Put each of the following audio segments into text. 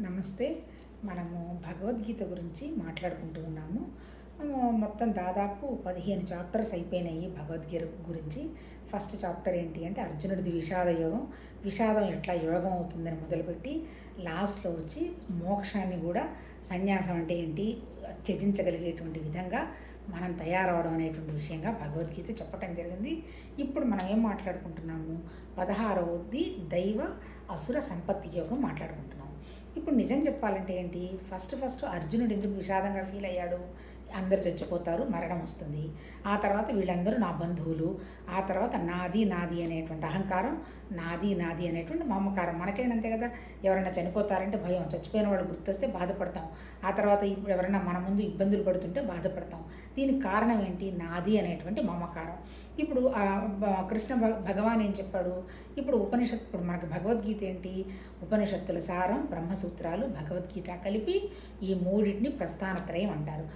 నమస్తే. మనము భగవద్గీత గురించి మాట్లాడుకుంటూ ఉన్నాము. మొత్తం దాదాపు పదిహేను చాప్టర్స్ అయిపోయినాయి భగవద్గీత గురించి. ఫస్ట్ చాప్టర్ ఏంటి అంటే అర్జునుడిది విషాద యోగం. విషాదం ఎట్లా యోగం అవుతుందని మొదలుపెట్టి లాస్ట్లో వచ్చి మోక్షాన్ని కూడా సన్యాసం అంటే ఏంటి త్యజించగలిగేటువంటి విధంగా మనం తయారవడం అనేటువంటి విషయంగా భగవద్గీత చెప్పటం జరిగింది. ఇప్పుడు మనం ఏం మాట్లాడుకుంటున్నాము? పదహారవది దైవ అసుర సంపత్తి యోగం మాట్లాడుకుంటున్నాం ఇప్పుడు నిజం చెప్పాలంటే ఏంటి? ఫస్ట్ ఫస్ట్ అర్జునుడు ఎందుకు విషాదంగా ఫీల్ అయ్యాడు? అందరు చచ్చిపోతారు మరణం వస్తుంది. ఆ తర్వాత వీళ్ళందరూ నా బంధువులు ఆ తర్వాత నాది నాది అనేటువంటి అహంకారం నాది నాది అనేటువంటి మమకారం. మనకేనంతే కదా? ఎవరైనా చనిపోతారంటే భయం. చచ్చిపోయిన వాళ్ళు గుర్తొస్తే బాధపడతాం. ఆ తర్వాత ఎవరైనా మన ముందు ఇబ్బందులు పడుతుంటే బాధపడతాం. దీనికి కారణం ఏంటి? నాది అనేటువంటి మమకారం. ఇప్పుడు కృష్ణ భగ- భగవాన్ ఏం చెప్పాడు? ఇప్పుడు ఉపనిషత్ ఇప్పుడు మనకి భగవద్గీత ఏంటి? ఉపనిషత్తుల సారం బ్రహ్మసూత్రాలు భగవద్గీత కలిపి ఈ మూడింటిని ప్రస్థానత్రయం అంటారు.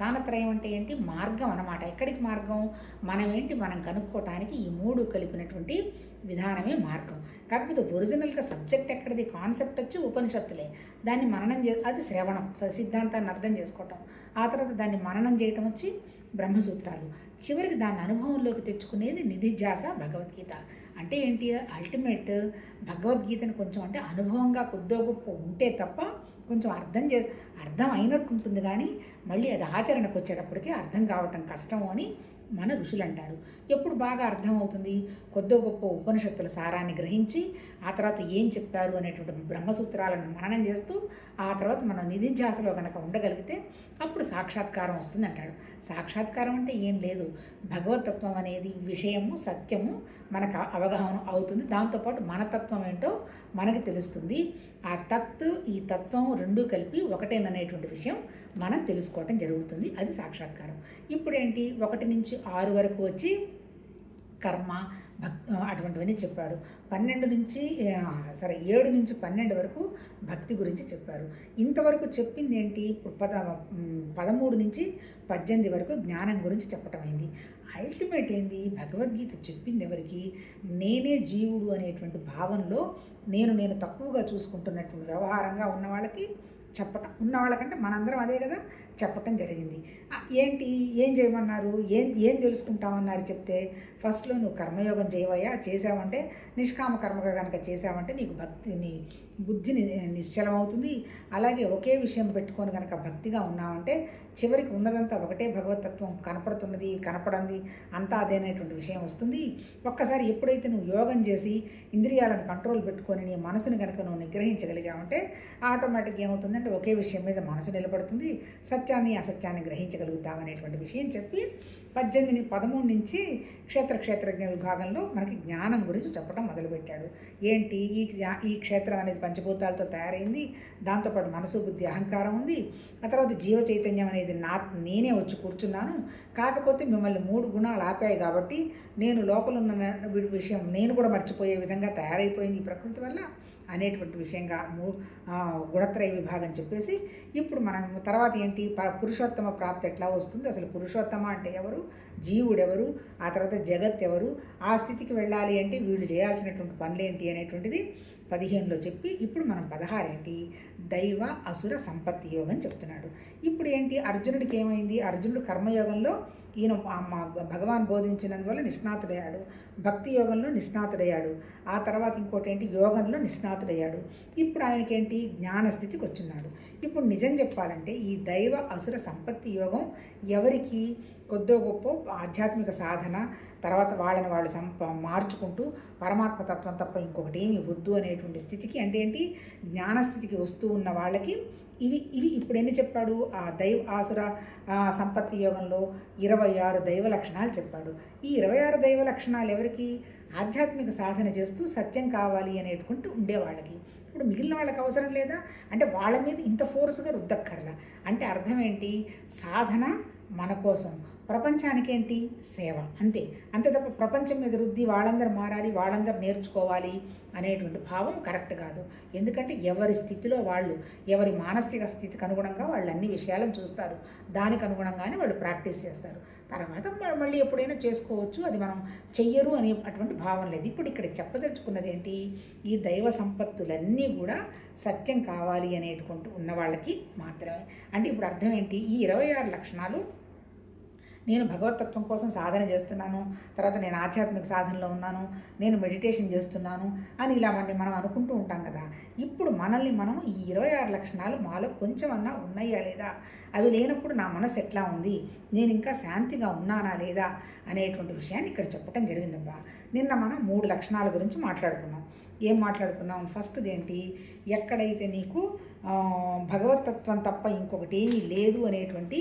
ప్రస్థానత్రయం అంటే ఏంటి? మార్గం అనమాట ఎక్కడికి మార్గం? మనం ఏంటి? మనం కనుక్కోవటానికి ఈ మూడు కలిపినటువంటి విధానమే మార్గం. కాకపోతే ఒరిజినల్గా సబ్జెక్ట్ ఎక్కడిది? కాన్సెప్ట్ వచ్చి ఉపనిషత్తులే. దాన్ని మననం చే అది శ్రవణం. స- సిద్ధాంతాన్ని అర్థం చేసుకోవటం. ఆ తర్వాత దాన్ని మననం చేయటం వచ్చి బ్రహ్మసూత్రాలు. చివరికి దాన్ని అనుభవంలోకి తెచ్చుకునేది నిధిధ్యాస భగవద్గీత. అంటే ఏంటి? అల్టిమేట్ భగవద్గీతను కొంచెం అంటే అనుభవంగా కొద్దో గొప్ప ఉంటే తప్ప కొంచెం అర్థం చే అర్థం అయినట్టు ఉంటుంది కానీ మళ్ళీ అది ఆచరణకు వచ్చేటప్పటికి అర్థం కావటం కష్టం అని మన ఋషులు అంటారు ఎప్పుడు బాగా అర్థమవుతుంది? కొద్దో గొప్ప ఉపనిషత్తుల సారాన్ని గ్రహించి ఆ తర్వాత ఏం చెప్పారు అనేటువంటి బ్రహ్మసూత్రాలను మననం చేస్తూ ఆ తర్వాత మనం నిధిధ్యాసలో కనుక ఉండగలిగితే అప్పుడు సాక్షాత్కారం వస్తుంది అంటాడు సాక్షాత్కారం అంటే ఏం లేదు. భగవతత్వం అనేది విషయము సత్యము మనకు అవగాహన అవుతుంది. దాంతోపాటు మన తత్వం ఏంటో మనకి తెలుస్తుంది. ఆ తత్ ఈ తత్వం రెండూ కలిపి ఒకటేననేటువంటి విషయం మనం తెలుసుకోవటం జరుగుతుంది. అది సాక్షాత్కారం. ఇప్పుడేంటి? ఒకటి నుంచి ఆరు వరకు వచ్చి కర్మ అటువంటివన్నీ చెప్పాడు. పన్నెండు నుంచి సరే ఏడు నుంచి పన్నెండు వరకు భక్తి గురించి చెప్పారు. ఇంతవరకు చెప్పింది ఏంటి ఇప్పుడు పద పదమూడు నుంచి పద్దెనిమిది వరకు జ్ఞానం గురించి చెప్పటం అయింది. అల్టిమేట్ ఏంది? భగవద్గీత చెప్పింది ఎవరికి? నేనే జీవుడు అనేటువంటి భావనలో నేను నేను తక్కువగా చూసుకుంటున్నటువంటి వ్యవహారంగా ఉన్న వాళ్ళకి చెప్పటం. ఉన్న వాళ్ళకంటే మనందరం అదే కదా? చెప్పటం జరిగింది. ఏంటి? ఏం చేయమన్నారు? ఏం ఏం తెలుసుకుంటామన్నారు? చెప్తే ఫస్ట్లో నువ్వు కర్మయోగం చేయవయ్యా చేసావంటే నిష్కామ కర్మగా కనుక చేసావంటే నీకు భక్తి నీ బుద్ధి నిశ్చలం అవుతుంది అలాగే ఒకే విషయం పెట్టుకొని కనుక భక్తిగా ఉన్నావంటే చివరికి ఉన్నదంతా ఒకటే భగవతత్వం కనపడుతున్నది కనపడంది అంతా అదేనేటువంటి విషయం వస్తుంది. ఒక్కసారి ఎప్పుడైతే నువ్వు యోగం చేసి ఇంద్రియాలను కంట్రోల్ పెట్టుకొని నీ మనసుని కనుక నువ్వు నిగ్రహించగలిగావంటే ఆటోమేటిక్గా ఏమవుతుందంటే ఒకే విషయం మీద మనసు నిలబడుతుంది. సత్యాన్ని అసత్యాన్ని గ్రహించగలుగుతావు అనేటువంటి విషయం చెప్పి పద్దెనిమిది పదమూడు నుంచి క్షేత్ర క్షేత్రజ్ఞ విభాగంలో మనకి జ్ఞానం గురించి చెప్పడం మొదలుపెట్టాడు. ఏంటి? ఈ ఈ క్షేత్రం అనేది పంచభూతాలతో తయారైంది. దాంతోపాటు మనసు బుద్ధి అహంకారం ఉంది. ఆ తర్వాత జీవ చైతన్యం అనేది నా నేనే వచ్చి కూర్చున్నాను. కాకపోతే మిమ్మల్ని మూడు గుణాలు ఆపాయి కాబట్టి నేను లోపల ఉన్న విషయం నేను కూడా మర్చిపోయే విధంగా తయారైపోయింది ఈ ప్రకృతి వల్ల. అనేటువంటి విషయంగా మూ గుణత్రయ విభాగం చెప్పేసి ఇప్పుడు మనం తర్వాత ఏంటి ప- పురుషోత్తమ ప్రాప్తి ఎట్లా వస్తుంది? అసలు పురుషోత్తమ అంటే ఎవరు? జీవుడెవరు? ఆ తర్వాత జగత్ ఎవరు ఆ స్థితికి వెళ్ళాలి అంటే వీళ్ళు చేయాల్సినటువంటి పనులు ఏంటి అనేటువంటిది పదిహేనులో చెప్పి ఇప్పుడు మనం పదహారు ఏంటి దైవ అసుర సంపత్తి యోగం చెప్తున్నాడు. ఇప్పుడు ఏంటి అర్జునుడికి ఏమైంది? అర్జునుడు కర్మయోగంలో ఈయన భగవాన్ బోధించినందువల్ల నిష్ణాతుడయ్యాడు. భక్తి యోగంలో నిష్ణాతుడయ్యాడు. ఆ తర్వాత ఇంకోటి ఏంటి యోగంలో నిష్ణాతుడయ్యాడు. ఇప్పుడు ఆయనకేంటి? జ్ఞానస్థితికి వచ్చున్నాడు ఇప్పుడు నిజం చెప్పాలంటే ఈ దైవ అసుర సంపత్తి యోగం ఎవరికి? కొద్దో గొప్ప ఆధ్యాత్మిక సాధన తర్వాత వాళ్ళని వాళ్ళు సంప మార్చుకుంటూ పరమాత్మ తత్వం తప్ప ఇంకొకటి ఏమి వద్దు అనేటువంటి స్థితికి అంటే ఏంటి? జ్ఞానస్థితికి వస్తూ ఉన్న వాళ్ళకి ఇవి ఇవి ఇప్పుడు ఎన్ని చెప్పాడు? ఆ దైవ ఆసుర సంపత్తి యోగంలో ఇరవై ఆరు దైవ లక్షణాలు చెప్పాడు. ఈ ఇరవై ఆరు దైవ లక్షణాలు ఎవరికి? ఆధ్యాత్మిక సాధన చేస్తూ సత్యం కావాలి అనేటువంటి ఉండేవాళ్ళకి. ఇప్పుడు మిగిలిన వాళ్ళకి అవసరం లేదా? అంటే వాళ్ళ మీద ఇంత ఫోర్స్గా రుద్దక్కర్లా. అంటే అర్థం ఏంటి? సాధన మన కోసం. ప్రపంచానికి ఏంటి సేవ. అంతే. అంతే తప్ప ప్రపంచం మీద రుద్ది వాళ్ళందరూ మారాలి వాళ్ళందరూ నేర్చుకోవాలి అనేటువంటి భావం కరెక్ట్ కాదు. ఎందుకంటే ఎవరి స్థితిలో వాళ్ళు ఎవరి మానసిక స్థితికి అనుగుణంగా వాళ్ళు అన్ని విషయాలను చూస్తారు. దానికి అనుగుణంగానే వాళ్ళు ప్రాక్టీస్ చేస్తారు. తర్వాత మళ్ళీ ఎప్పుడైనా చేసుకోవచ్చు. అది మనం చెయ్యరు అనే అటువంటి భావం లేదు. ఇప్పుడు ఇక్కడ చెప్పదలుచుకున్నది ఏంటి? ఈ దైవ సంపత్తులన్నీ కూడా సత్యం కావాలి అనేటువంటి ఉన్న వాళ్ళకి మాత్రమే. అంటే ఇప్పుడు అర్థం ఏంటి? ఈ ఇరవై ఆరు లక్షణాలు నేను భగవతత్వం కోసం సాధన చేస్తున్నాను తర్వాత నేను ఆధ్యాత్మిక సాధనలో ఉన్నాను నేను మెడిటేషన్ చేస్తున్నాను అని ఇలా మనల్ని మనం అనుకుంటూ ఉంటాం కదా. ఇప్పుడు మనల్ని మనం ఈ ఇరవై ఆరు లక్షణాలు మాలో కొంచెం అన్నా ఉన్నాయా లేదా? అవి లేనప్పుడు నా మనసు ఎట్లా ఉంది? నేను ఇంకా శాంతిగా ఉన్నానా లేదా? అనేటువంటి విషయాన్ని ఇక్కడ చెప్పడం జరిగిందబ్బా. నిన్న మనం మూడు లక్షణాల గురించి మాట్లాడుకున్నాం. ఏం మాట్లాడుకున్నాం? ఫస్ట్ది ఏంటి? ఎక్కడైతే నీకు భగవతత్వం తప్ప ఇంకొకటి ఏమీ లేదు అనేటువంటి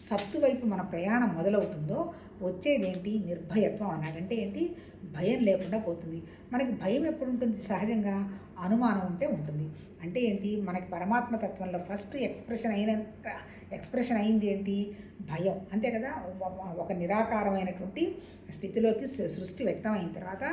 సత్తు వైపు మన ప్రయాణం మొదలవుతుందో వచ్చేదేంటి? నిర్భయత్వం అన్నాడు. అంటే ఏంటి? భయం లేకుండా పోతుంది. మనకి భయం ఎప్పుడు ఉంటుంది? సహజంగా అనుమానం ఉంటే ఉంటుంది. అంటే ఏంటి? మనకి పరమాత్మ తత్వంలో ఫస్ట్ ఎక్స్ప్రెషన్ అయిన ఎక్స్ప్రెషన్ అయింది ఏంటి? భయం. అంతే కదా? ఒక- నిరాకారమైనటువంటి స్థితిలోకి సృ- సృష్టి వ్యక్తమైన తర్వాత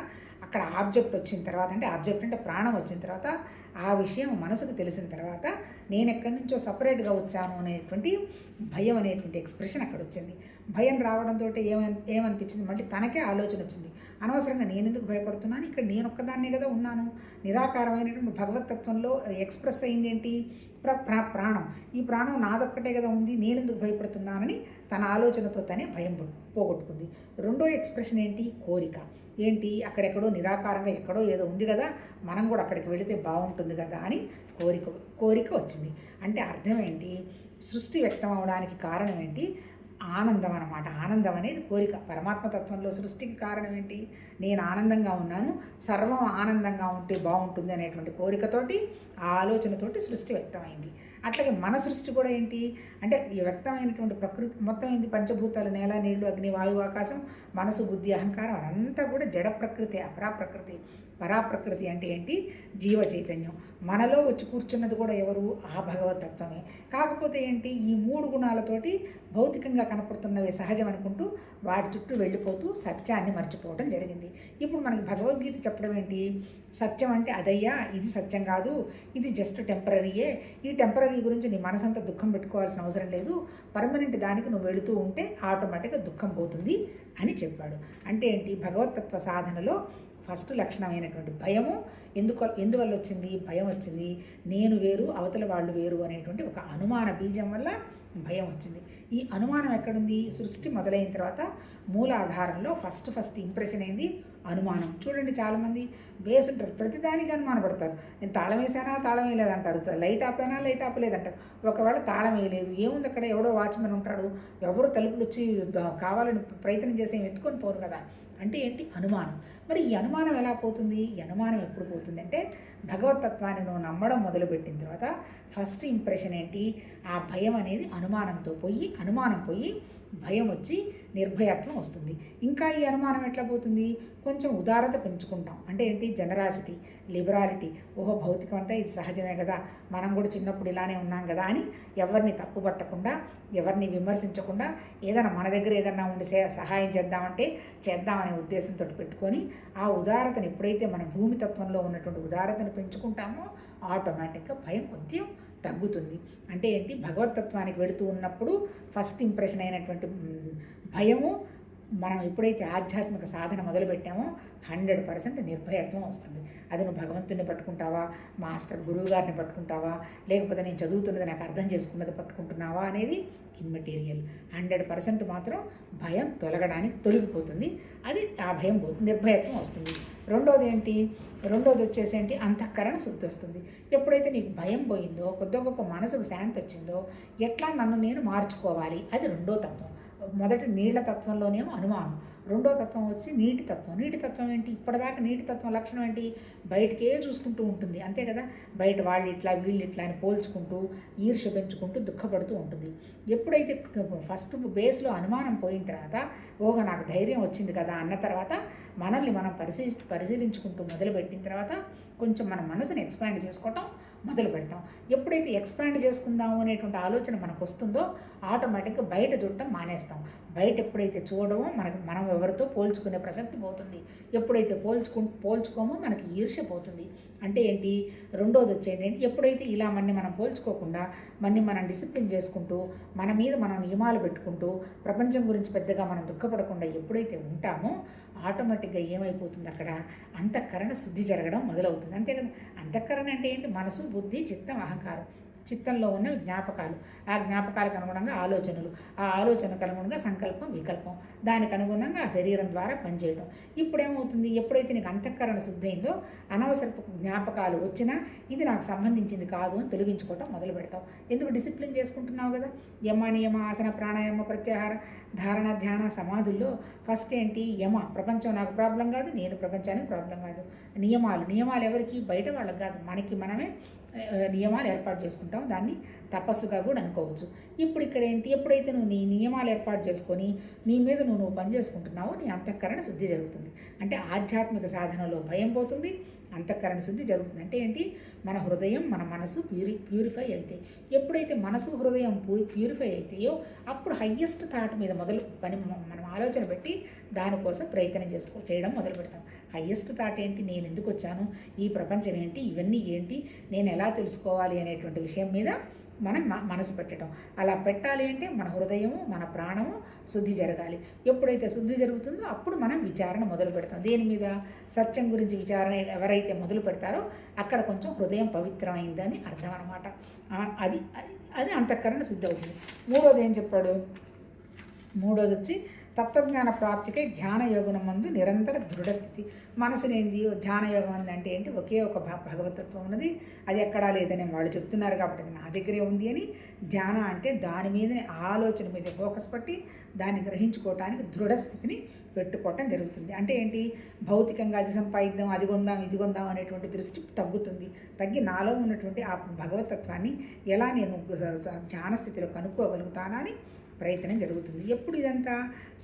అక్కడ ఆబ్జెక్ట్ వచ్చిన తర్వాత అంటే ఆబ్జెక్ట్ అంటే ప్రాణం వచ్చిన తర్వాత ఆ విషయం మనసుకు తెలిసిన తర్వాత నేను ఎక్కడి నుంచో సపరేట్గా వచ్చాను అనేటువంటి భయం అనేటువంటి ఎక్స్ప్రెషన్ అక్కడ వచ్చింది భయం రావడంతో ఏమని ఏమనిపించింది మళ్ళీ తనకే ఆలోచన వచ్చింది. అనవసరంగా నేను ఎందుకు భయపడుతున్నాను? ఇక్కడ నేను ఒక్కదాన్నే కదా ఉన్నాను. నిరాకారమైనటువంటి భగవతత్వంలో ఎక్స్ప్రెస్ అయింది ఏంటి ప్ర ప్రా- ప్రాణం. ఈ ప్రాణం నాదొక్కటే కదా ఉంది నేను ఎందుకు భయపడుతున్నానని తన ఆలోచనతో తనే భయం పోగొట్టుకుంది. రెండో ఎక్స్ప్రెషన్ ఏంటి? కోరిక. ఏంటి? అక్కడెక్కడో నిరాకారంగా ఎక్కడో ఏదో ఉంది కదా మనం కూడా అక్కడికి వెళితే బాగుంటుంది కదా అని కోరిక కోరిక వచ్చింది. అంటే అర్థం ఏంటి? సృష్టి వ్యక్తం అవడానికి కారణం ఏంటి? ఆనందం అనమాట ఆనందం అనేది కోరిక. పరమాత్మ తత్వంలో సృష్టికి కారణం ఏంటి? నేను ఆనందంగా ఉన్నాను. సర్వం ఆనందంగా ఉంటే బాగుంటుంది అనేటువంటి కోరికతోటి ఆ ఆలోచనతోటి సృష్టి వ్యక్తమైంది. అట్లాగే మన సృష్టి కూడా ఏంటి? అంటే ఈ వ్యక్తమైనటువంటి ప్రకృతి మొత్తం ఏంటి? పంచభూతాలు నేల నీళ్ళు అగ్ని వాయువు ఆకాశం మనసు బుద్ధి అహంకారం అదంతా కూడా జడ ప్రకృతి అపరా ప్రకృతి. పరాప్రకృతి అంటే ఏంటి? జీవ చైతన్యం. మనలో వచ్చి కూర్చున్నది కూడా ఎవరు? ఆ భగవతత్వమే. కాకపోతే ఏంటి? ఈ మూడు గుణాలతోటి భౌతికంగా కనపడుతున్నవి సహజం అనుకుంటూ వాటి చుట్టూ వెళ్ళిపోతూ సత్యాన్ని మర్చిపోవడం జరిగింది. ఇప్పుడు మనకి భగవద్గీత చెప్పడం ఏంటి? సత్యం అంటే అదయ్యా ఇది సత్యం కాదు ఇది జస్ట్ టెంపరీయే ఈ టెంపరీ గురించి నీ మనసంతా దుఃఖం పెట్టుకోవాల్సిన అవసరం లేదు. పర్మనెంట్ దానికి నువ్వు వెళుతూ ఉంటే ఆటోమేటిక్గా దుఃఖం పోతుంది అని చెప్పాడు. అంటే ఏంటి? భగవతత్వ సాధనలో ఫస్ట్ లక్షణమైనటువంటి భయము. ఎందుకు ఎందువల్ల వచ్చింది? భయం వచ్చింది. నేను వేరు అవతల వాళ్ళు వేరు అనేటువంటి ఒక అనుమాన బీజం వల్ల భయం వచ్చింది. ఈ అనుమానం ఎక్కడుంది? సృష్టి మొదలైన తర్వాత మూలాధారంలో ఫస్ట్ ఫస్ట్ ఇంప్రెషన్ అయింది అనుమానం. చూడండి చాలామంది బేస్ ఉంటారు ప్రతిదానికి అనుమానపడతారు. నేను తాళం వేసానా తాళం వేయలేదంటారు. Light ఆపేనా light ఆపలేదంటారు. ఒకవేళ తాళం వేయలేదు ఏముంది అక్కడ? ఎవడో వాచ్మెన్ ఉంటాడు. ఎవరు తలుపులు వచ్చి కావాలని ప్రయత్నం చేసి ఎత్తుకొని పోరు కదా? అంటే ఏంటి? అనుమానం. మరి ఈ అనుమానం ఎలా పోతుంది? ఈ అనుమానం ఎప్పుడు పోతుంది అంటే భగవతత్వాన్ని నువ్వు నమ్మడం మొదలుపెట్టిన తర్వాత ఫస్ట్ ఇంప్రెషన్ ఏంటి? ఆ భయం అనేది అనుమానంతో పోయి అనుమానం పోయి భయం వచ్చి నిర్భయత్వం వస్తుంది. ఇంకా ఈ అనుమానం ఎట్లా పోతుంది? కొంచెం ఉదారత పెంచుకుంటాం. అంటే ఏంటి? Generosity liberality. ఓహో భౌతికం అంతా ఇది సహజమే కదా. మనం కూడా చిన్నప్పుడు ఇలానే ఉన్నాం కదా అని ఎవరిని తప్పుపట్టకుండా ఎవరిని విమర్శించకుండా ఏదైనా మన దగ్గర ఏదైనా ఉండి సహాయం చేద్దామంటే చేద్దామనే ఉద్దేశంతో పెట్టుకొని ఆ ఉదారతను ఎప్పుడైతే మన భూమి తత్వంలో ఉన్నటువంటి ఉదారతను పెంచుకుంటామో ఆటోమేటిక్గా భయం కొద్దిగా తగ్గుతుంది. అంటే ఏంటి? భగవతత్వానికి వెళుతూ ఉన్నప్పుడు ఫస్ట్ ఇంప్రెషన్ అయినటువంటి భయము మనం ఎప్పుడైతే ఆధ్యాత్మిక సాధన మొదలుపెట్టామో హండ్రెడ్ పర్సెంట్ నిర్భయత్వం వస్తుంది. అది నువ్వు భగవంతుని పట్టుకుంటావా? మాస్టర్ గురువు గారిని పట్టుకుంటావా? లేకపోతే నేను చదువుతున్నది నాకు అర్థం చేసుకున్నది పట్టుకుంటున్నావా? అనేది ఇమ్మెటీరియల్ హండ్రెడ్ పర్సెంట్ మాత్రం భయం తొలగడానికి తొలగిపోతుంది. అది ఆ భయం నిర్భయత్వం వస్తుంది. రెండోది ఏంటి? రెండోది వచ్చేసి ఏంటి? అంతఃకరణ శుద్ధి వస్తుంది. ఎప్పుడైతే నీకు భయం పోయిందో కొద్ది గొప్ప మనసుకు శాంతి వచ్చిందో ఎట్లా నన్ను నేను మార్చుకోవాలి? అది రెండో తత్వం. మొదటి నీళ్ళ తత్వంలోనేమో అనుమానం. రెండో తత్వం వచ్చి నీటి తత్వం. నీటి తత్వం ఏంటి? ఇప్పటిదాకా నీటి తత్వం లక్షణం ఏంటి? బయటకే చూసుకుంటూ ఉంటుంది. అంతే కదా? బయట వాళ్ళు ఇట్లా వీళ్ళు ఇట్లా అని పోల్చుకుంటూ ఈర్ష పెంచుకుంటూ దుఃఖపడుతూ ఉంటుంది. ఎప్పుడైతే ఫస్ట్ బేస్లో అనుమానం పోయిన తర్వాత ఓహో నాకు ధైర్యం వచ్చింది కదా అన్న తర్వాత మనల్ని మనం పరిశీ పరిశీలించుకుంటూ మొదలుపెట్టిన తర్వాత కొంచెం మన మనసుని ఎక్స్పాండ్ చేసుకోవటం మొదలు పెడతాం. ఎప్పుడైతే ఎక్స్పాండ్ చేసుకుందాము అనేటువంటి ఆలోచన మనకు వస్తుందో ఆటోమేటిక్గా బయట చూడటం మానేస్తాం. బయట ఎప్పుడైతే చూడమో మనకు మనం ఎవరితో పోల్చుకునే ప్రసక్తి పోతుంది. ఎప్పుడైతే పోల్చుకు పోల్చుకోమో మనకి ఈర్ష్య పోతుంది. అంటే ఏంటి? రెండోది వచ్చేది ఎప్పుడైతే ఇలా మన్ని మనం పోల్చుకోకుండా మన్ని మనం డిసిప్లిన్ చేసుకుంటూ మన మీద మనం నియమాలు పెట్టుకుంటూ ప్రపంచం గురించి పెద్దగా మనం దుఃఖపడకుండా ఎప్పుడైతే ఉంటామో ఆటోమేటిక్గా ఏమైపోతుంది అక్కడ? అంతఃకరణ శుద్ధి జరగడం మొదలవుతుంది. అంతే కదా? అంతఃకరణ అంటే ఏంటి? మనసు బుద్ధి చిత్తం అహంకారం. చిత్తంలో ఉన్న జ్ఞాపకాలు. ఆ జ్ఞాపకాలకు అనుగుణంగా ఆలోచనలు. ఆ ఆలోచనకు అనుగుణంగా సంకల్పం వికల్పం. దానికి అనుగుణంగా ఆ శరీరం ద్వారా పనిచేయడం ఇప్పుడేమవుతుంది? ఎప్పుడైతే నీకు అంతఃకరణ శుద్ధి అయిందో అనవసరపు జ్ఞాపకాలు వచ్చినా ఇది నాకు సంబంధించింది కాదు అని తొలగించుకోవటం మొదలు పెడతావు. ఎందుకు డిసిప్లిన్ చేసుకుంటున్నావు కదా? యమ నియమ ఆసన ప్రాణాయామ ప్రత్యాహార ధారణ ధ్యాన సమాధుల్లో ఫస్ట్ ఏంటి? యమ. ప్రపంచం నాకు ప్రాబ్లం కాదు నేను ప్రపంచానికి ప్రాబ్లం కాదు. నియమాలు. నియమాలు ఎవరికి? బయట వాళ్ళకి కాదు. మనకి మనమే నియమాలు ఏర్పాటు చేసుకుంటావు దాన్ని తపస్సుగా కూడా అనుకోవచ్చు. ఇప్పుడు ఇక్కడ ఏంటి? ఎప్పుడైతే నువ్వు నీ నియమాలు ఏర్పాటు చేసుకొని నీ మీద నువ్వు నువ్వు పని చేసుకుంటున్నావో నీ అంతఃకరణ శుద్ధి జరుగుతుంది. అంటే ఆధ్యాత్మిక సాధనలో భయం పోతుంది. అంతఃకరణ శుద్ధి జరుగుతుంది. అంటే ఏంటి? మన హృదయం మన మనసు ప్యూరి ప్యూరిఫై అయితే. ఎప్పుడైతే మనసు హృదయం ప్యూరిఫై అవుతాయో అప్పుడు హయ్యెస్ట్ థాట్ మీద మొదలు పని మనం ఆలోచన పెట్టి దానికోసం ప్రయత్నం చేసుకో చేయడం మొదలు పెడతాం. హయ్యెస్ట్ థాట్ ఏంటి? నేను ఎందుకు వచ్చాను? ఈ ప్రపంచం ఏంటి? ఇవన్నీ ఏంటి? నేను ఎలా తెలుసుకోవాలి అనేటువంటి విషయం మీద మనం మనసు పెట్టడం అలా పెట్టాలి అంటే మన హృదయము మన ప్రాణము శుద్ధి జరగాలి. ఎప్పుడైతే శుద్ధి జరుగుతుందో అప్పుడు మనం విచారణ మొదలు పెడతాం. దేని మీద? సత్యం గురించి విచారణ ఎవరైతే మొదలు పెడతారో అక్కడ కొంచెం హృదయం పవిత్రమైందని అర్థం అనమాట అది అది- అది అంతఃకరణ శుద్ధి అవుతుంది. మూడోది ఏం చెప్పాడు? మూడోది వచ్చి తత్వజ్ఞాన ప్రాప్తికై ధ్యానయోగం మందు నిరంతర దృఢస్థితి. మనసునేంది? ధ్యానయోగం అంది అంటే ఏంటి? ఒకే ఒక భగవతత్వం ఉన్నది. అది ఎక్కడా లేదని వాళ్ళు చెప్తున్నారు కాబట్టి అది నా దగ్గరే ఉంది అని. ధ్యాన అంటే దాని మీదనే ఆలోచన మీద ఫోకస్ పట్టి దాన్ని గ్రహించుకోవటానికి దృఢస్థితిని పెట్టుకోవటం జరుగుతుంది. అంటే ఏంటి? భౌతికంగా అది సంపాదిద్దాం అది కొందాం ఇది కొందాం అనేటువంటి దృష్టి తగ్గుతుంది. తగ్గి నాలో ఉన్నటువంటి ఆ భగవతత్వాన్ని ఎలా నేను ధ్యాన స్థితిలో కనుక్కోగలుగుతానని ప్రయత్నం జరుగుతుంది. ఎప్పుడు ఇదంతా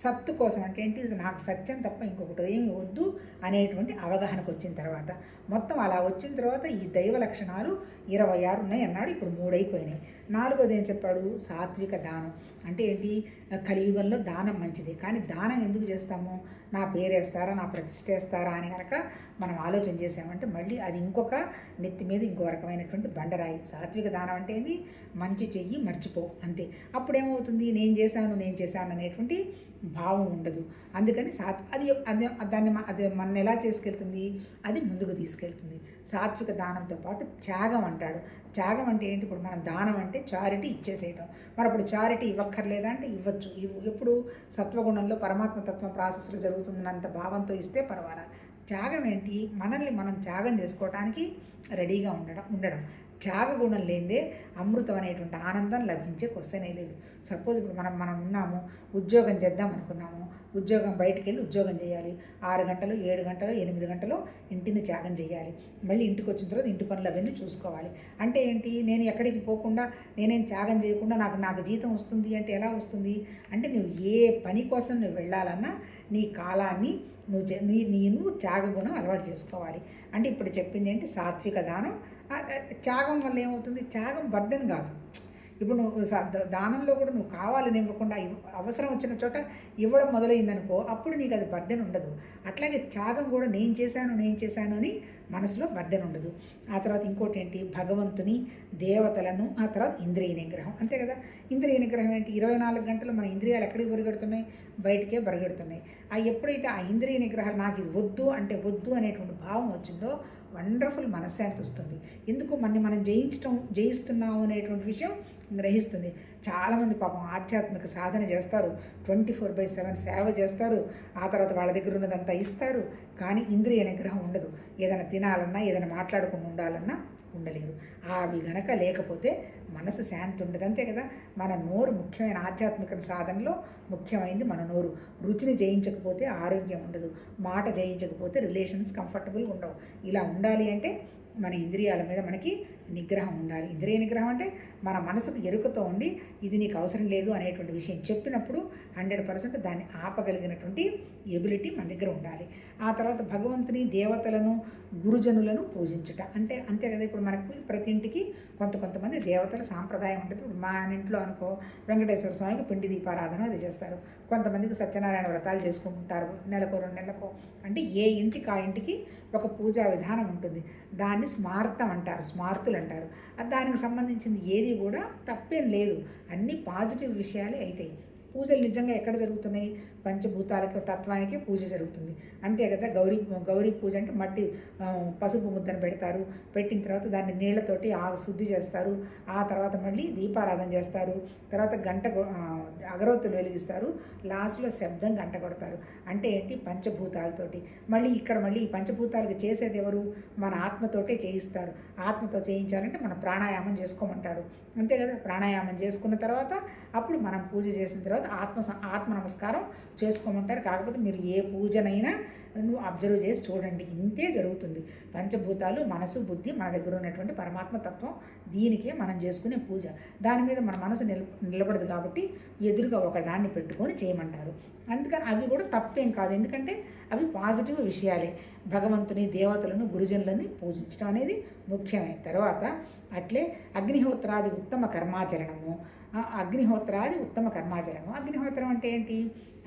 సత్తు కోసం అంటే ఏంటి? ఇది నాకు సత్యం తప్ప ఇంకొకటి ఏమి వద్దు అనేటువంటి అవగాహనకు వచ్చిన తర్వాత. మొత్తం అలా వచ్చిన తర్వాత ఈ దైవ లక్షణాలు ఇరవై ఆరు ఉన్నాయి అన్నాడు. ఇప్పుడు మూడైపోయినాయి. నాలుగోది ఏం చెప్పాడు? సాత్విక దానం. అంటే ఏంటి? కలియుగంలో దానం మంచిది. కానీ దానం ఎందుకు చేస్తాము? నా పేరేస్తారా నా ప్రతిష్ఠ వేస్తారా అని కనుక మనం ఆలోచన చేసామంటే మళ్ళీ అది ఇంకొక నెత్తి మీద ఇంకో రకమైనటువంటి బండరాయి. సాత్విక దానం అంటే ఏంది? మంచి చెయ్యి మర్చిపో అంతే. అప్పుడు ఏమవుతుంది నేను చేశాను నేను చేశాను అనేటువంటి భావం ఉండదు. అందుకని సాత్ అది అది దాన్ని అది మన ఎలా చేసుకెళ్తుంది? అది ముందుకు తీసుకెళ్తుంది. సాత్విక దానంతో పాటు త్యాగం అంటాడు. త్యాగం అంటే ఏంటి? ఇప్పుడు మనం దానం అంటే చారిటీ ఇచ్చేసేయటం. మరి అప్పుడు చారిటీ ఇవ్వక్కర్లేదా అంటే ఇవ్వచ్చు. ఇవ్వు ఎప్పుడు? సత్వగుణంలో పరమాత్మ తత్వం ప్రాసెస్లో జరుగుతున్నంత భావంతో ఇస్తే పర్వాలా? త్యాగం ఏంటి? మనల్ని మనం త్యాగం చేసుకోవటానికి రెడీగా ఉండడం ఉండడం. త్యాగ గుణం లేదే అమృతం అనేటువంటి ఆనందం లభించే క్వశ్చనే లేదు. సపోజ్ ఇప్పుడు మనం మనం ఉన్నాము ఉద్యోగం చేద్దాం అనుకున్నాము ఉద్యోగం బయటికి వెళ్ళి ఉద్యోగం చేయాలి. ఆరు గంటలు ఏడు గంటలు ఎనిమిది గంటలు ఇంటిని త్యాగం చేయాలి. మళ్ళీ ఇంటికి వచ్చిన తర్వాత ఇంటి పనులు అవన్నీ చూసుకోవాలి. అంటే ఏంటి? నేను ఎక్కడికి పోకుండా నేనేం త్యాగం చేయకుండా నాకు నాకు జీతం వస్తుంది అంటే ఎలా వస్తుంది? అంటే నువ్వు ఏ పని కోసం నువ్వు వెళ్ళాలన్నా నీ కాలాన్ని నువ్వు చే- నీ నేను త్యాగగుణం అలవాటు చేసుకోవాలి. అంటే ఇప్పుడు చెప్పింది ఏంటి? సాత్విక దానం. త్యాగం వల్ల ఏమవుతుంది? త్యాగం బర్డన్ కాదు. ఇప్పుడు నువ్వు దానంలో కూడా నువ్వు కావాలని ఇవ్వకుండా అవసరం వచ్చిన చోట ఇవ్వడం మొదలైందనుకో అప్పుడు నీకు అది బర్డెన్ ఉండదు. అట్లాగే త్యాగం కూడా నేను చేశాను నేను చేశాను అని మనసులో బర్డెన్ ఉండదు. ఆ తర్వాత ఇంకోటి ఏంటి భగవంతుని దేవతలను ఆ తర్వాత ఇంద్రియ నిగ్రహం. అంతే కదా? ఇంద్రియ నిగ్రహం ఏంటి? ఇరవై నాలుగు గంటలు మన ఇంద్రియాలు ఎక్కడికి పరిగెడుతున్నాయి? బయటికే పరిగెడుతున్నాయి. ఆ ఎప్పుడైతే ఆ ఇంద్రియ నిగ్రహాలు నాకు ఇది వద్దు అంటే వద్దు అనేటువంటి భావం వచ్చిందో వండర్ఫుల్ మనశ్శాంతి వస్తుంది. ఎందుకు? మనని మనం జయించడం జయిస్తున్నాము అనేటువంటి విషయం గ్రహిస్తుంది. చాలామంది పాపం ఆధ్యాత్మిక సాధన చేస్తారు. ట్వంటీ ఫోర్ బై సెవెన్ సేవ చేస్తారు. ఆ తర్వాత వాళ్ళ దగ్గర ఉన్నదంతా ఇస్తారు. కానీ ఇంద్రియ నిగ్రహం ఉండదు. ఏదైనా తినాలన్నా ఏదైనా మాట్లాడుకుని ఉండాలన్నా ఉండలేరు. అవి గనక లేకపోతే మనసు శాంతి ఉండదు. అంతే కదా? మన నోరు ముఖ్యమైన ఆధ్యాత్మిక సాధనలో ముఖ్యమైనది మన నోరు. రుచిని జయించకపోతే ఆరోగ్యం ఉండదు. మాట జయించకపోతే రిలేషన్స్ కంఫర్టబుల్గా ఉండవు. ఇలా ఉండాలి అంటే మన ఇంద్రియాల మీద మనకి నిగ్రహం ఉండాలి. ఇంద్రియ నిగ్రహం అంటే మన మనసుకు ఎరుకతో ఉండి ఇది నీకు అవసరం లేదు అనేటువంటి విషయం చెప్పినప్పుడు హండ్రెడ్ పర్సెంట్ దాన్ని ఆపగలిగినటువంటి ఎబిలిటీ మన దగ్గర ఉండాలి. ఆ తర్వాత భగవంతుని దేవతలను గురుజనులను పూజించుట. అంటే అంతే కదా ఇప్పుడు మనకు ప్రతి ఇంటికి కొంత కొంతమంది దేవతల సాంప్రదాయం ఉంటుంది. ఇప్పుడు మా ఇంట్లో అనుకో వెంకటేశ్వర స్వామికి పిండి దీపారాధన అది చేస్తారు. కొంతమందికి సత్యనారాయణ వ్రతాలు చేసుకుంటుంటారు. నెలకు రెండు నెలకో అంటే ఏ ఇంటికి ఆ ఇంటికి ఒక పూజా విధానం ఉంటుంది. దాన్ని స్మార్థం అంటారు. స్మార్తులు అంటారు. దానికి సంబంధించింది ఏది కూడా తప్పేం లేదు. అన్ని పాజిటివ్ విషయాలే అవుతాయి పూజలు నిజంగా ఎక్కడ జరుగుతున్నాయి? పంచభూతాలకి తత్వానికి పూజ జరుగుతుంది. అంతే కదా గౌరీ గౌరీ పూజ అంటే మట్టి పసుపు ముద్దను పెడతారు. పెట్టిన తర్వాత దాన్ని నీళ్ళతోటి ఆ శుద్ధి చేస్తారు. ఆ తర్వాత మళ్ళీ దీపారాధన చేస్తారు. తర్వాత గంట కొ- అగరవత్తులు వెలిగిస్తారు. లాస్ట్లో శబ్దం గంట కొడతారు. అంటే ఏంటి? పంచభూతాలతోటి. మళ్ళీ ఇక్కడ మళ్ళీ ఈ పంచభూతాలకు చేసేది ఎవరు? మన ఆత్మతోటే చేయిస్తారు. ఆత్మతో చేయించాలంటే మన ప్రాణాయామం చేసుకోమంటాడు. అంతే కదా ప్రాణాయామం చేసుకున్న తర్వాత అప్పుడు మనం పూజ చేసిన తర్వాత ఆత్మ ఆత్మ నమస్కారం చేసుకోమంటారు. కాకపోతే మీరు ఏ పూజనైనా నువ్వు అబ్జర్వ్ చేసి చూడండి. ఇంతే జరుగుతుంది. పంచభూతాలు మనసు బుద్ధి మన దగ్గర ఉన్నటువంటి పరమాత్మ తత్వం దీనికే మనం చేసుకునే పూజ. దాని మీద మన మనసు నిల నిలబడదు కాబట్టి ఎదురుగా ఒక దాన్ని పెట్టుకొని చేయమంటారు. అందుకని అవి కూడా తప్పేం కాదు. ఎందుకంటే అవి పాజిటివ్ విషయాలే. భగవంతుని దేవతలను గురుజనులని పూజించడం అనేది ముఖ్యమే. తర్వాత అట్లే అగ్నిహోత్రాది ఉత్తమ కర్మాచరణము. అగ్నిహోత్రాది ఉత్తమ కర్మాచరణము. అగ్నిహోత్రం అంటే ఏంటి?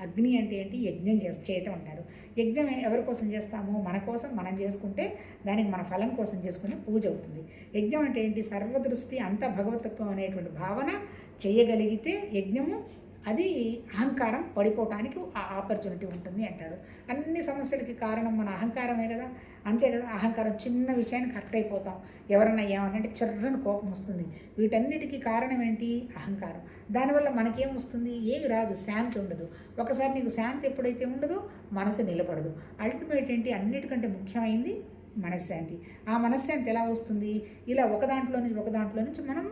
అగ్ని అంటే ఏంటి? యజ్ఞం చేసి చేయటం అంటారు. యజ్ఞం ఎవరి కోసం చేస్తాము? మన కోసం మనం చేసుకుంటే దానికి మన ఫలం కోసం చేసుకునే పూజ అవుతుంది. యజ్ఞం అంటే ఏంటి? సర్వదృష్టి అంత భగవతత్వం అనేటువంటి భావన చేయగలిగితే యజ్ఞము అది అహంకారం పడిపోవటానికి ఆ ఆపర్చునిటీ ఉంటుంది అంటాడు. అన్ని సమస్యలకి కారణం మన అహంకారమే కదా. అంతే కదా అహంకారం చిన్న విషయానికి కరెక్ట్ అయిపోతాం. ఎవరన్నా ఏమనంటే చర్రని కోపం వస్తుంది. వీటన్నిటికీ కారణం ఏంటి? అహంకారం. దానివల్ల మనకేం వస్తుంది? ఏమి రాదు శాంతి ఉండదు. ఒకసారి నీకు శాంతి ఎప్పుడైతే ఉండదో మనసు నిలబడదు. అల్టిమేట్ ఏంటి? అన్నిటికంటే ముఖ్యమైంది మనశ్శాంతి. ఆ మనశ్శాంతి ఎలా వస్తుంది? ఇలా ఒక దాంట్లో నుంచి ఒక దాంట్లో నుంచి మనం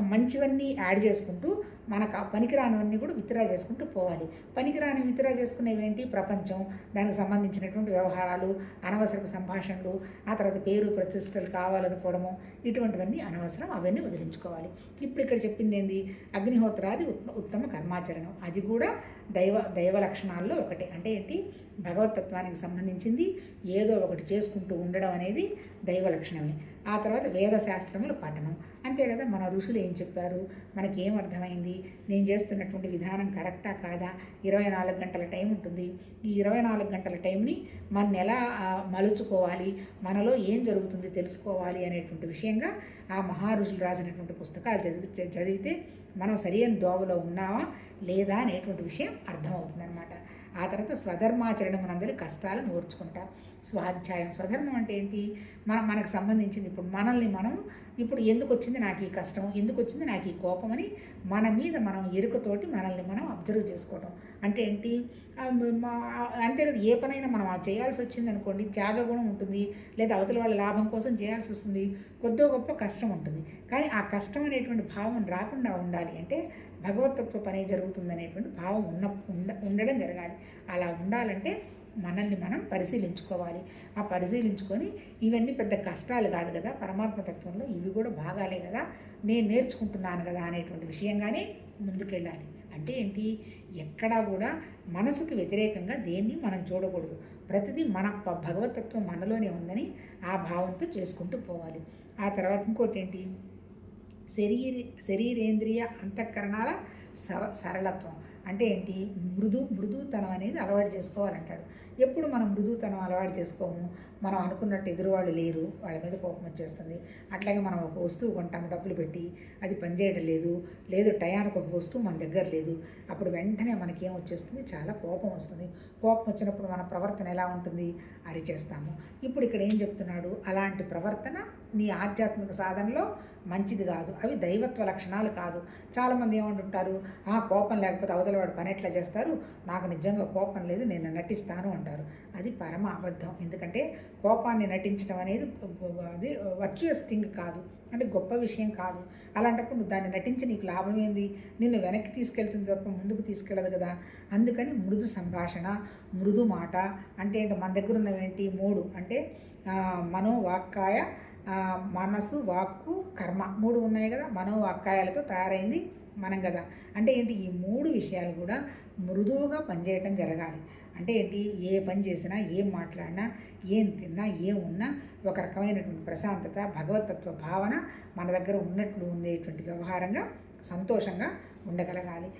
మంచివన్నీ యాడ్ చేసుకుంటూ మనకు ఆ పనికిరానివన్నీ కూడా విత్డ్రా చేసుకుంటూ పోవాలి. పనికిరాని విత్డ్రా చేసుకునేవి ఏంటి ప్రపంచం దానికి సంబంధించినటువంటి వ్యవహారాలు అనవసరపు సంభాషణలు ఆ తర్వాత పేరు ప్రతిష్టలు కావాలనుకోవడము ఇటువంటివన్నీ అనవసరం అవన్నీ వదిలించుకోవాలి. ఇప్పుడు ఇక్కడ చెప్పింది ఏంది అగ్నిహోత్రాది ఉత్తమ కర్మాచరణం. అది కూడా దైవ దైవ లక్షణాల్లో ఒకటి. అంటే ఏంటి? భగవతత్వానికి సంబంధించింది ఏదో ఒకటి చేసుకుంటూ ఉండడం అనేది దైవ లక్షణమే. ఆ తర్వాత వేద శాస్త్రముల పఠనం. అంతే కదా? మన ఋషులు ఏం చెప్పారు? మనకేం అర్థమైంది? నేను చేస్తున్నటువంటి విధానం కరెక్టా కాదా? ఇరవై నాలుగు గంటల టైం ఉంటుంది. ఈ ఇరవై నాలుగు గంటల టైంని మన ఎలా మలుచుకోవాలి? మనలో ఏం జరుగుతుంది తెలుసుకోవాలి అనేటువంటి విషయంగా ఆ మహా ఋషులు రాసినటువంటి పుస్తకాలు చదివి చదివితే మనం సరైన దోవలో ఉన్నావా లేదా అనేటువంటి విషయం అర్థమవుతుందన్నమాట. ఆ తర్వాత స్వధర్మాచరణమునందరి కష్టాలను ఓర్చుకుంటాం. స్వాధ్యాయం స్వధర్మం అంటే ఏంటి? మన మనకు సంబంధించింది ఇప్పుడు మనల్ని మనం ఇప్పుడు ఎందుకు వచ్చింది నాకు ఈ కష్టం? ఎందుకు వచ్చింది నాకు ఈ కోపం అని మన మీద మనం ఎరుకతోటి మనల్ని మనం అబ్జర్వ్ చేసుకోవడం అంటే ఏంటి? అంతేకాదు అంతే కదా ఏ పనైనా మనం చేయాల్సి వచ్చింది అనుకోండి త్యాగగుణం ఉంటుంది లేదా అవతల వాళ్ళ లాభం కోసం చేయాల్సి వస్తుంది కొద్దో గొప్ప కష్టం ఉంటుంది. కానీ ఆ కష్టం అనేటువంటి భావం రాకుండా ఉండాలి అంటే భగవతత్వ పని జరుగుతుందనేటువంటి భావం ఉన్న ఉండ ఉండడం జరగాలి. అలా ఉండాలంటే మనల్ని మనం పరిశీలించుకోవాలి. ఆ పరిశీలించుకొని ఇవన్నీ పెద్ద కష్టాలు కాదు కదా పరమాత్మ తత్వంలో ఇవి కూడా భాగాలే కదా నేను నేర్చుకుంటున్నాను కదా అనేటువంటి విషయంగానే ముందుకెళ్ళాలి. అంటే ఏంటి? ఎక్కడా కూడా మనసుకు వ్యతిరేకంగా దేన్ని మనం చూడకూడదు. ప్రతిదీ మన ప- భగవతత్వం మనలోనే ఉందని ఆ భావంతో చేసుకుంటూ పోవాలి. ఆ తర్వాత ఇంకోటి ఏంటి? శరీర శరీరేంద్రియ అంతఃకరణాల సవ సరళత్వం. అంటే ఏంటి? మృదు మృదుతనం అనేది అలవాటు చేసుకోవాలంటాడు. ఎప్పుడు మనం మృదుతనం అలవాటు చేసుకోము? మనం అనుకున్నట్టు ఎదురువాళ్ళు లేరు వాళ్ళ మీద కోపం వచ్చేస్తుంది. అట్లాగే మనం ఒక వస్తువు కొంటాం డబ్బులు పెట్టి అది పనిచేయడం లేదు లేదు టయానికి ఒక వస్తువు మన దగ్గర లేదు అప్పుడు వెంటనే మనకేం వచ్చేస్తుంది? చాలా కోపం వస్తుంది. కోపం వచ్చినప్పుడు మన ప్రవర్తన ఎలా ఉంటుంది? అరిచేస్తాము. ఇప్పుడు ఇక్కడ ఏం చెప్తున్నాడు? అలాంటి ప్రవర్తన నీ ఆధ్యాత్మిక సాధనలో మంచిది కాదు. అవి దైవత్వ లక్షణాలు కాదు. చాలామంది ఏమంటుంటారు ఆ కోపం లేకపోతే అవతల వాడు పని ఎట్లా చేస్తారు? నాకు నిజంగా కోపం లేదు నేను నటిస్తాను అంటారు. అది పరమ అబద్ధం. ఎందుకంటే కోపాన్ని నటించడం అనేది అది వర్చువస్ థింగ్ కాదు. అంటే గొప్ప విషయం కాదు. అలాంటప్పుడు నువ్వు దాన్ని నటించి నీకు లాభం ఏంది? నిన్ను వెనక్కి తీసుకెళ్తుంది తప్ప ముందుకు తీసుకెళ్ళదు కదా. అందుకని మృదు సంభాషణ మృదు మాట అంటే ఏంటి? మన దగ్గర ఉన్నవేంటి? మూడు. అంటే మనో వాక్కాయ మనసు వాక్కు కర్మ మూడు ఉన్నాయి కదా? మనో వాక్కాయాలతో తయారైంది మనం కదా. అంటే ఏంటి? ఈ మూడు విషయాలు కూడా మృదువుగా పనిచేయటం జరగాలి. అంటే ఏంటి? ఏ పని చేసినా ఏం మాట్లాడినా ఏం తిన్నా ఏం ఉన్నా ఒక రకమైనటువంటి ప్రశాంతత భగవతత్వ భావన మన దగ్గర ఉన్నట్లు ఉండేటువంటి వ్యవహారంగా సంతోషంగా ఉండగలగాలి.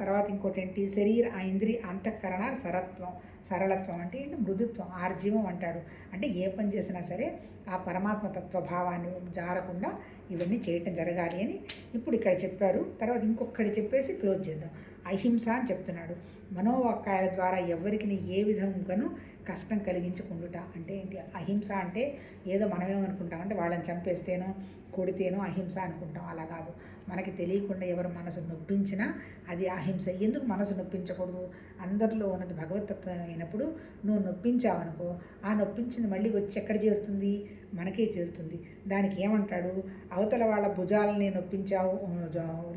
తర్వాత ఇంకోటి ఏంటి? శరీర ఆ ఇంద్రియ అంతఃకరణ సరత్వం సరళత్వం అంటే ఏంటి? మృదుత్వం ఆర్జీవం అంటాడు. అంటే ఏ పని చేసినా సరే ఆ పరమాత్మ తత్వభావాన్ని జారకుండా ఇవన్నీ చేయటం జరగాలి అని ఇప్పుడు ఇక్కడ చెప్పారు. తర్వాత ఇంకొకటి చెప్పేసి క్లోజ్ చేద్దాం. అహింస అని చెప్తున్నాడు. మనోవాక్యాల ద్వారా ఎవరికి ఏ విధంగానూ కష్టం కలిగించకుండుట అంటే ఏంటి? అహింస అంటే ఏదో మనమేమనుకుంటాం అంటే వాళ్ళని చంపేస్తేనో కొడితేనో అహింస అనుకుంటాం. అలా కాదు. మనకి తెలియకుండా ఎవరు మనసు నొప్పించినా అది అహింస. ఎందుకు మనసు నొప్పించకూడదు? అందరిలో ఉన్నది భగవతత్వం అయినప్పుడు నువ్వు నొప్పించావనుకో ఆ నొప్పించింది మళ్ళీ వచ్చి ఎక్కడ చేరుతుంది? మనకే చేరుతుంది. దానికి ఏమంటాడు? అవతల వాళ్ళ భుజాలని నొప్పించావు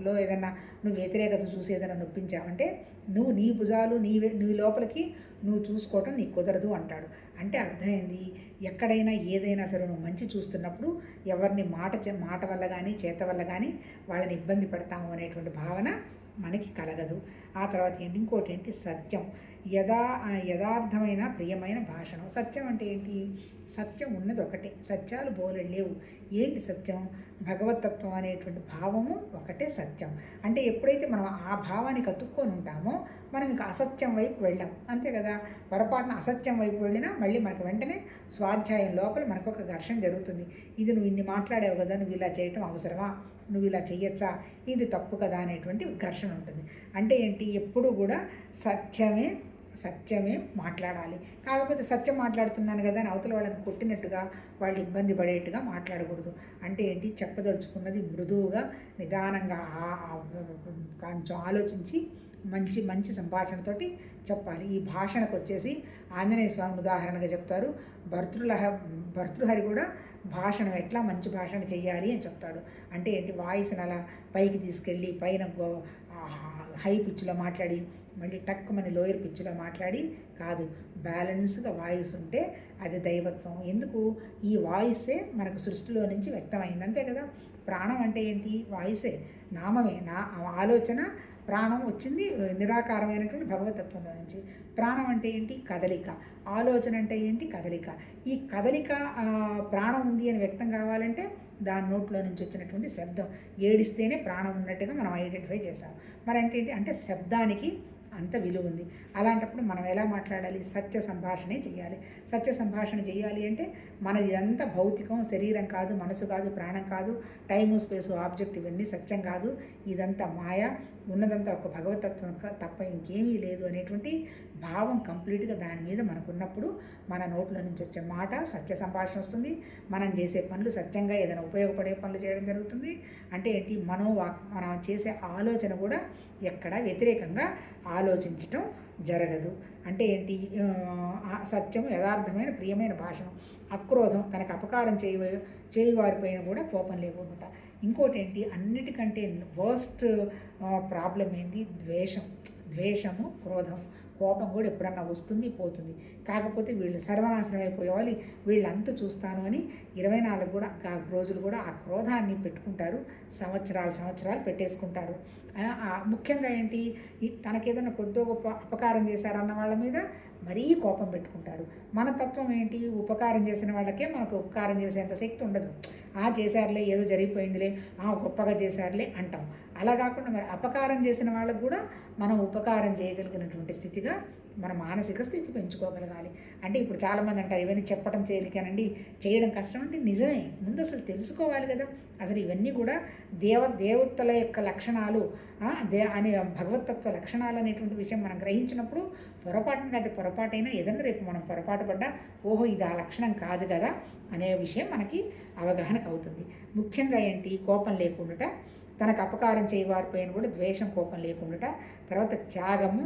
లో ఏదైనా నువ్వు వ్యతిరేకత చూసి ఏదైనా నొప్పించావంటే నువ్వు నీ భుజాలు నీ నీ లోపలికి నువ్వు చూసుకోవటం నీకు కుదరదు అంటాడు. అంటే అర్థమైంది? ఎక్కడైనా ఏదైనా సరే నువ్వు మంచి చూస్తున్నప్పుడు ఎవరిని మాట మాట వల్ల కానీ చేత వల్ల కానీ వాళ్ళని ఇబ్బంది పెడతాము అనేటువంటి భావన మనకి కలగదు. ఆ తర్వాత ఏంటి? ఇంకోటి ఏంటి? సత్యం. యథా యథార్థమైన ప్రియమైన భాషణం సత్యం అంటే ఏంటి? సత్యం ఉన్నది ఒకటే. సత్యాలు బోలెళ్ళేవు ఏంటి సత్యం? భగవతత్వం అనేటువంటి భావము ఒకటే సత్యం. అంటే ఎప్పుడైతే మనం ఆ భావానికి అతుక్కొని ఉంటామో మనం ఇంకా అసత్యం వైపు వెళ్ళాం. అంతే కదా? పొరపాటున అసత్యం వైపు వెళ్ళినా మళ్ళీ మనకు వెంటనే స్వాధ్యాయం లోపల మనకు ఒక ఘర్షణ జరుగుతుంది. ఇది నువ్వు ఇన్ని మాట్లాడావు కదా నువ్వు ఇలా చేయటం అవసరమా? నువ్వు ఇలా చేయొచ్చా ఇది తప్పు కదా అనేటువంటి ఘర్షణ ఉంటుంది అంటే ఏంటి ఎప్పుడు కూడా సత్యమే సత్యమే మాట్లాడాలి కాకపోతే సత్యం మాట్లాడుతున్నాను కదా అని అవతల వాళ్ళని కొట్టినట్టుగా వాళ్ళు ఇబ్బంది పడేట్టుగా మాట్లాడకూడదు అంటే ఏంటి చెప్పదలుచుకున్నది మృదువుగా నిదానంగా కొంచెం ఆలోచించి మంచి మంచి సంభాషణతోటి చెప్పాలి. ఈ భాషణకు వచ్చేసి ఆంజనేయ స్వామి ఉదాహరణగా చెప్తారు. భర్తృలహ భర్తృహరి కూడా భాషణ ఎట్లా మంచి భాషణ చెయ్యాలి అని చెప్తాడు. అంటే ఏంటి? వాయిస్ని అలా పైకి తీసుకెళ్ళి పైన హై పిచ్లో మాట్లాడి మళ్ళీ టక్కుమని లోయర్ పిచ్లో మాట్లాడి కాదు. బ్యాలెన్స్గా వాయిస్ ఉంటే అది దైవత్వం. ఎందుకు? ఈ వాయిసే మనకు సృష్టిలో నుంచి వ్యక్తమైంది. అంతే కదా? ప్రాణం అంటే ఏంటి? వాయిసే. నామమే. నా ఆలోచన ప్రాణం వచ్చింది నిరాకారమైనటువంటి భగవతత్వంలో నుంచి. ప్రాణం అంటే ఏంటి? కదలిక. ఆలోచన అంటే ఏంటి? కదలిక. ఈ కదలిక ప్రాణం ఉంది అని వ్యక్తం కావాలంటే దాని నోట్లో నుంచి వచ్చినటువంటి శబ్దం. ఏడిస్తేనే ప్రాణం ఉన్నట్టుగా మనం ఐడెంటిఫై చేసాం మరి అంటే ఏంటి? అంటే శబ్దానికి అంత విలువ ఉంది. అలాంటప్పుడు మనం ఎలా మాట్లాడాలి? సత్య సంభాషణే చేయాలి. సత్య సంభాషణ చేయాలి అంటే మనది ఇదంతా భౌతికం శరీరం కాదు మనసు కాదు ప్రాణం కాదు టైము స్పేసు ఆబ్జెక్ట్ ఇవన్నీ సత్యం కాదు. ఇదంతా మాయ ఉన్నదంతా ఒక భగవతత్వం తప్ప ఇంకేమీ లేదు అనేటువంటి భావం కంప్లీట్గా దాని మీద మనకున్నప్పుడు మన నోట్లో నుంచి వచ్చే మాట సత్య సంభాషణ వస్తుంది. మనం చేసే పనులు సత్యంగా ఏదైనా ఉపయోగపడే పనులు చేయడం జరుగుతుంది. అంటే ఏంటి? మనోవాక్ మనం చేసే ఆలోచన కూడా ఎక్కడ వ్యతిరేకంగా ఆలోచించటం జరగదు. అంటే ఏంటి? సత్యం యథార్థమైన ప్రియమైన భాషను అక్రోధం తనకు అపకారం చేయ చేయవారిపైన కూడా కోపం లేకుండా. ఇంకోటి ఏంటి? అన్నిటికంటే వర్స్ట్ ప్రాబ్లం ఏంటి ద్వేషం. ద్వేషము క్రోధం. కోపం కూడా ఎప్పుడన్నా వస్తుంది పోతుంది. కాకపోతే వీళ్ళు సర్వనాశనం అయిపోయేవాళ్ళు వీళ్ళంతా చూస్తాను అని ఇరవై నాలుగు కూడా రోజులు కూడా ఆ క్రోధాన్ని పెట్టుకుంటారు. సంవత్సరాలు సంవత్సరాలు పెట్టేసుకుంటారు. ముఖ్యంగా ఏంటి? తనకేదైనా కొద్దో గొప్ప అపకారం చేశారన్న వాళ్ళ మీద మరీ కోపం పెట్టుకుంటారు. మన తత్వం ఏంటి? ఉపకారం చేసిన వాళ్ళకే మనకు ఉపకారం చేసేంత శక్తి ఉండదు. ఆ చేశారులే ఏదో జరిగిపోయిందిలే ఆ గొప్పగా చేశారులే అంటాం. అలా కాకుండా మరి అపకారం చేసిన వాళ్ళకు కూడా మనం ఉపకారం చేయగలిగినటువంటి స్థితిగా మన మానసిక స్థితి పెంచుకోగలగాలి. అంటే ఇప్పుడు చాలామంది అంటారు ఇవన్నీ చెప్పడం చేయలేకనండి చేయడం కష్టం అంటే నిజమే. ముందు అసలు తెలుసుకోవాలి కదా. అసలు ఇవన్నీ కూడా దేవ దేవతల యొక్క లక్షణాలు దే అనే భగవతత్వ లక్షణాలు అనేటువంటి విషయం మనం గ్రహించినప్పుడు పొరపాటున కాదు పొరపాటైనా ఏదన్నా రేపు మనం పొరపాటు పడ్డా ఓహో ఇది ఆ లక్షణం కాదు కదా అనే విషయం మనకి అవగాహనకు అవుతుంది ముఖ్యంగా ఏంటి? కోపం లేకుండా తనకు అపకారం చేయవారిపైన కూడా ద్వేషం కోపం లేకుండా తర్వాత త్యాగము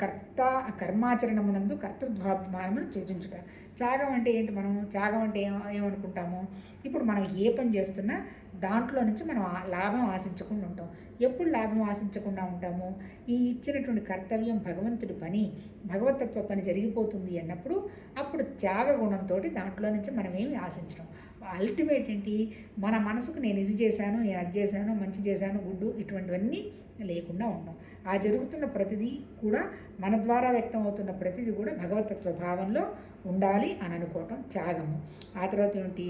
కర్త కర్మాచరణమునందు కర్తృత్వాభిమానమును త్యజించుట. త్యాగం అంటే ఏంటి మనం? త్యాగం అంటే ఏమనుకుంటాము? ఇప్పుడు మనం ఏ పని చేస్తున్నా దాంట్లో నుంచి మనం లాభం ఆశించకుండా ఉంటాం. ఎప్పుడు లాభం ఆశించకుండా ఉంటాము? ఈ ఇచ్చినటువంటి కర్తవ్యం భగవంతుడి పని భగవతత్వ పని జరిగిపోతుంది అన్నప్పుడు అప్పుడు త్యాగ గుణంతో దాంట్లో నుంచి మనం ఏమి ఆశించడం అల్టిమేట్ ఏంటి? మన మనసుకు నేను ఇది చేశాను నేను అది చేశాను మంచి చేశాను గుడ్డు ఇటువంటివన్నీ లేకుండా ఉన్నాం. ఆ జరుగుతున్న ప్రతిదీ కూడా మన ద్వారా వ్యక్తం అవుతున్న ప్రతిదీ కూడా భగవతత్వ భావంలో ఉండాలి అని అనుకోవటం త్యాగము. ఆ తర్వాత ఏంటి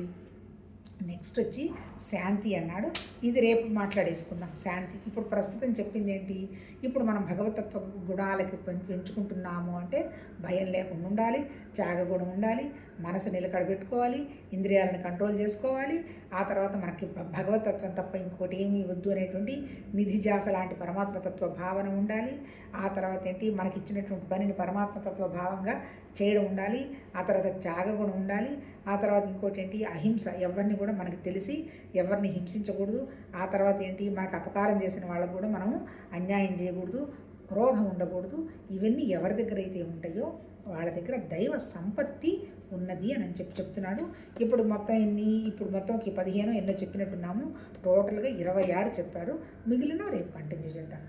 నెక్స్ట్ వచ్చి శాంతి అన్నాడు. ఇది రేపు మాట్లాడేసుకుందాం. శాంతి. ఇప్పుడు ప్రస్తుతం చెప్పింది ఏంటి ఇప్పుడు మనం భగవతత్వ గుణాలకి పెంచుకుంటున్నాము అంటే భయం లేకుండా ఉండాలి త్యాగగుణం ఉండాలి మనసు నిలకడ పెట్టుకోవాలి ఇంద్రియాలను కంట్రోల్ చేసుకోవాలి. ఆ తర్వాత మనకి భగవతత్వం తప్ప ఇంకోటి ఏమీ వద్దు అనేటువంటి నిధిజాస లాంటి పరమాత్మతత్వ భావన ఉండాలి. ఆ తర్వాత ఏంటి? మనకి ఇచ్చినటువంటి పనిని పరమాత్మతత్వ భావంగా చేయడం ఉండాలి ఆ తర్వాత త్యాగగుణం ఉండాలి ఆ తర్వాత ఇంకోటి ఏంటి? అహింస ఎవరిని కూడా మనకి తెలిసి ఎవరిని హింసించకూడదు ఆ తర్వాత ఏంటి? మనకు అపకారం చేసిన వాళ్ళకు కూడా మనము అన్యాయం చేయకూడదు క్రోధం ఉండకూడదు. ఇవన్నీ ఎవరి దగ్గర అయితే ఉంటాయో వాళ్ళ దగ్గర దైవ సంపత్తి ఉన్నది అని చెప్పి చెప్తున్నాడు. ఇప్పుడు మొత్తం ఎన్ని ఇప్పుడు మొత్తంకి పదిహేను ఎన్నో చెప్పినట్టున్నాము. టోటల్గా ఇరవై ఆరు చెప్పారు. మిగిలిన రేపు కంటిన్యూ చేద్దాం.